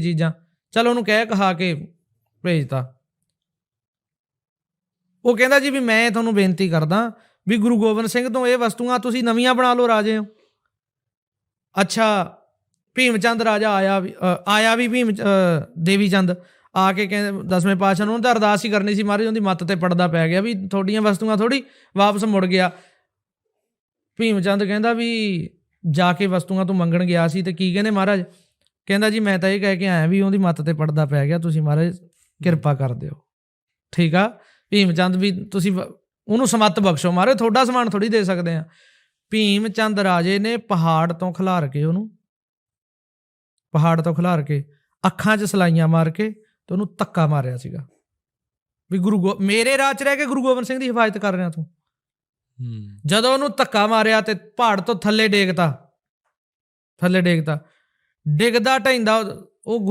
ਚੀਜ਼ਾਂ। ਚਲ ਉਹਨੂੰ ਕਹਿ, ਕਹਾ ਕੇ ਭੇਜਤਾ। ਉਹ ਕਹਿੰਦਾ ਜੀ ਵੀ ਮੈਂ ਤੁਹਾਨੂੰ ਬੇਨਤੀ ਕਰਦਾ ਵੀ ਗੁਰੂ ਗੋਬਿੰਦ ਸਿੰਘ ਤੋਂ ਇਹ ਵਸਤੂਆਂ ਤੁਸੀਂ ਨਵੀਆਂ ਬਣਾ ਲਓ, ਰਾਜੇ ਹੋ ਅੱਛਾ ਭੀਮ ਰਾਜਾ ਆਇਆ ਆਇਆ ਵੀ ਭੀਮ ਦੇਵੀ ਚੰਦ ਆ ਕੇ ਕਹਿੰਦੇ, ਦਸਵੇਂ ਪਾਤਸ਼ਾਹ ਨੂੰ ਤਾਂ ਅਰਦਾਸ ਹੀ ਕਰਨੀ ਸੀ ਮਹਾਰਾਜ, ਉਹਦੀ ਮੱਤ ਤੇ ਪੜਦਾ ਪੈ ਗਿਆ ਵੀ ਤੁਹਾਡੀਆਂ ਵਸਤੂਆਂ ਥੋੜੀ ਵਾਪਸ ਮੁੜ ਗਿਆ। ਭੀਮ ਚੰਦ ਕਹਿੰਦਾ ਵੀ ਜਾ ਕੇ ਵਸਤੂਆਂ ਤੋਂ ਮੰਗਣ ਗਿਆ ਸੀ ਤੇ ਕੀ ਕਹਿੰਦੇ ਮਹਾਰਾਜ? ਕਹਿੰਦਾ ਜੀ ਮੈਂ ਤਾਂ ਇਹ ਕਹਿ ਕੇ ਆਇਆ ਵੀ ਉਹਦੀ ਮੱਤ ਤੇ ਪੜਦਾ ਪੈ ਗਿਆ ਤੁਸੀਂ ਮਹਾਰਾਜ ਕਿਰਪਾ ਕਰ ਦਿਓ। ਠੀਕ ਆ? ਭੀਮ ਚੰਦ ਵੀ ਤੁਸੀਂ ਉਹਨੂੰ ਸਮੱਤ ਬਖਸ਼ੋ ਮਹਾਰਾਜ ਤੁਹਾਡਾ ਸਮਾਨ ਥੋੜੀ ਦੇ ਸਕਦੇ ਆ। ਭੀਮ ਚੰਦ ਰਾਜੇ ਨੇ ਪਹਾੜ ਤੋਂ ਖਿਲਾਰ ਕੇ ਉਹਨੂੰ ਪਹਾੜ ਤੋਂ ਖਿਲਾਰ ਕੇ ਅੱਖਾਂ 'ਚ ਸਲਾਈਆਂ ਮਾਰ ਕੇ ਤੇ ਉਹਨੂੰ ਧੱਕਾ ਮਾਰਿਆ ਸੀਗਾ। ਵੀ ਗੁਰੂ ਗੋ- ਮੇਰੇ ਰਾਜ 'ਚ ਰਹਿ ਕੇ ਗੁਰੂ ਗੋਬਿੰਦ ਸਿੰਘ ਦੀ ਹਿਫਾਜ਼ਤ ਕਰ ਰਿਹਾ ਤੂੰ। ਹੂੰ। ਜਦੋਂ ਉਹਨੂੰ ਧੱਕਾ ਮਾਰਿਆ ਤੇ ਪਹਾੜ ਤੋਂ ਥੱਲੇ ਡੇਗਤਾ ਥੱਲੇ ਡੇਗਤਾ ਡਿੱਗਦਾ ਢੈਂਦਾ ਉਹ ਗੁਰੂ